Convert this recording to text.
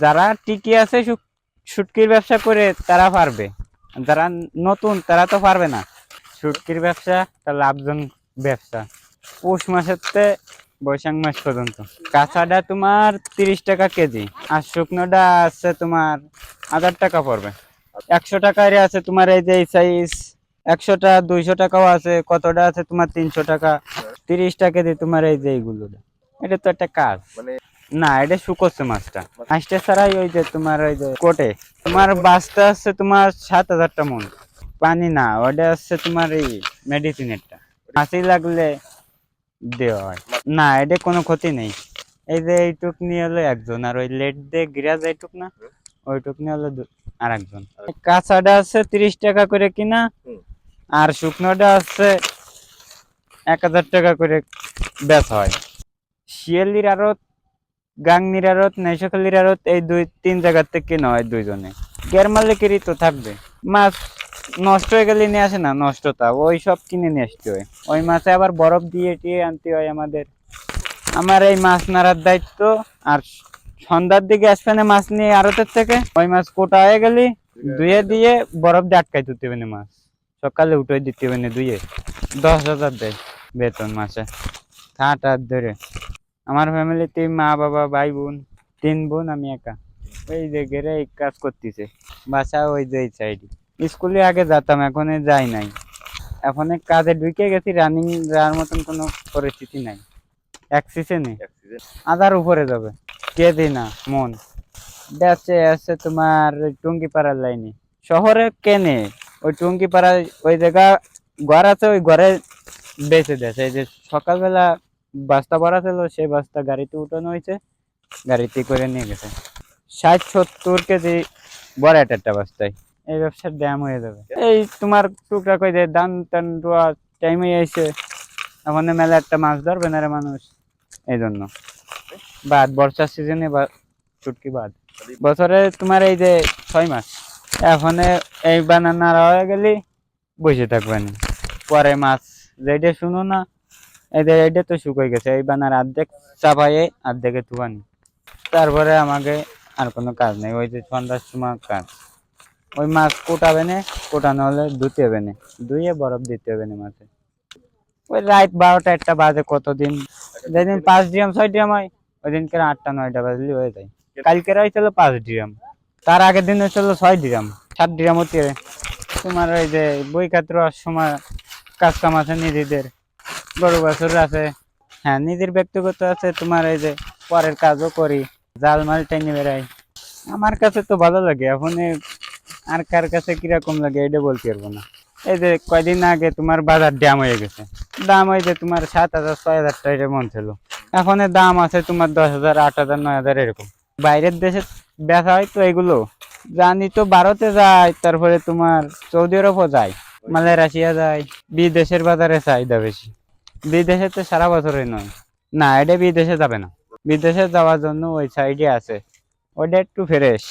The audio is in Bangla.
যারা টিকে আছে শুটকির ব্যবসা করে তারা পারবে। যারা নতুন, তারা তো পারবে না। শুটকির ব্যবসা একটা লাভজনক ব্যবসা। পৌষ মাসের বৈশাখ মাস পর্যন্ত। কাঁচাটা তোমার তিরিশ টাকা কেজি, আর শুকনোটা আছে তোমার হাজার টাকা পড়বে। একশো টাকারই আছে তোমার এই যে সাইজ একশোটা, দুইশো টাকাও আছে, কতটা আছে তোমার তিনশো টাকা তিরিশ টাকা দিয়ে তোমার এই যে এইগুলো এটা তো একটা কাজ। মানে না এটা শুকোচ্ছে মাছটা। মাছটা ছাড়াই ওই যে তোমার ওই যে কোটে। তোমার বাসটা আছে তোমার সাত হাজারটা মন। পানি না ওটা হচ্ছে তোমার এই মেডিসিনেরটা। হাসি লাগলে দেওয়া হয়। না এটা কোনো ক্ষতি নেই। এই যে এইটুক নিয়ে হলো একজন আর ওই লেট দিয়ে গিরা যাইটুক না ওইটুক নিয়ে হলো আর একজন কাঁচাটা আছে তিরিশ টাকা করে কিনা। আর শুকনোটা আছে এক হাজার টাকা করে বেচা হয়। শিয়ালির আড়ত গাংনির আড়ত নাইশখালির আড়ত এই দুই, তিন জায়গার থেকে কেনা হয় দুইজনে। গের মালিকেরই তো থাকবে। মাছ নষ্ট হয়ে গেলে নিয়ে আসে না নষ্টতা ওই সব কিনে নিয়ে আসতে হয়। ওই মাছে আবার বরফ দিয়ে টিয়ে আনতে হয় আমাদের। আমার এই মাছ নাড়ার দায়িত্ব। আর সন্ধ্যার দিকে আসবে না মাছ নিয়ে আড়তের থেকে, ওই মাছ কোটা হয়ে গেলি, ধুয়ে দিয়ে বরফ দিয়ে আটকাই দিতে হবে মাছ। সকালে উঠে দিতে হবে ধুয়ে। দশ হাজার দেয় বেতন মাসে ঠাট হাত ধরে। আমার ফ্যামিলিতে মা, বাবা, ভাই, বোন, তিন বোন, আমি একা। ওই যে গেরে এই কাজ করতেছে। বাসা ওই যে সাইডে স্কুলে আগে যেতাম, এখন যাই নাই। এখন কাজে ঢুকে গেছি রানিং যাওয়ার মতন কোনো পরিস্থিতি নাই। সিজনে accident। আধার উপরে যাবে। কে দি না, মন। বেচে আছে তোমার টুঙ্গিপাড়ার লাইনে শহরে কেনে ওই টুঙ্গিপাড়া ওই জায়গা, ঘর আছে, ওই ঘরে বেঁচে দেয়। যে সকালবেলা বাস্তা ভরা ছিল, সেই বাস্তা গাড়িতে উঠানো হয়েছে, গাড়িতে করে নিয়ে গেছে। ষাট সত্তর কেজি বড় একটা একটা বাস্তায় এই ব্যবসার ড্যাম হয়ে যাবে। এই তোমার টুকরা কই যে দান টান রোয়া টাইমে এসে এখন মেলা একটা মাছ ধরবে না রে মানুষ। এই জন্য। বাদ, বর্ষার সিজনে বা, চুটকি বাদ। বছরে তোমার এই যে ছয় মাস। এখন এই বানানা হয়ে গেলি, বসে থাকবে না। পরে মাছ, যেটা শুনো না এই যে এইটা তো শুকিয়ে গেছে, এই বানার অর্ধেক চাপাইয়ে অর্ধেকে তুবানি তারপরে আমাকে আর কোনো কাজ নেই, ওই যে সন্ধ্যার সময় কাজ। ওই মাছ কোটাবে না, কোটানো হলে ধুতে হবে না ধুয়ে বরফ দিতে হবে না মাছে। ওই রাত বারোটা একটা বাজে কতদিন? যেদিন পাঁচ ডিএম, ছয় ডিএম হয় ওই দিনকে আটটা, নয়টা বাজলে হয়ে যায়। কালকের হয়েছিল পাঁচ ডিএম, তার আগের দিন হয়েছিল ছয় ড্রাম সাত ড্রাম হতে তোমার ওই যে বই খাত্র সময় কাজ কাম আছে নিজেদের। গরু বাছুর আছে। হ্যাঁ নিজের ব্যক্তিগত আছে, তোমার এই যে পরের কাজও করি, জাল মাল টেনে বেড়াই। আমার কাছে তো ভালো লাগে, এখন আর কার কাছে কীরকম লাগে এটা বলতে পারব না। এই যে কয়দিন আগে তোমার বাজার ড্যাম হয়ে গেছে। দাম ওই যে তোমার সাত হাজার, ছয় হাজার টাকা মন ছিল। এখন দাম আছে তোমার দশ হাজার, আট হাজার, নয় হাজার এরকম। বাইরের দেশে বেচা হয় তো এগুলো। জানি তো ভারতে যায়, তারপরে তোমার সৌদি আরবও যায়, মালয়েশিয়া যায়, বিদেশের বাজারে চাহিদা বেশি। বিদেশে তো সারা বছরই নয়। না, এটা বিদেশে যাবে না। বিদেশে যাওয়ার জন্য ওই সাইডে আছে। ওইটা একটু ফ্রেশ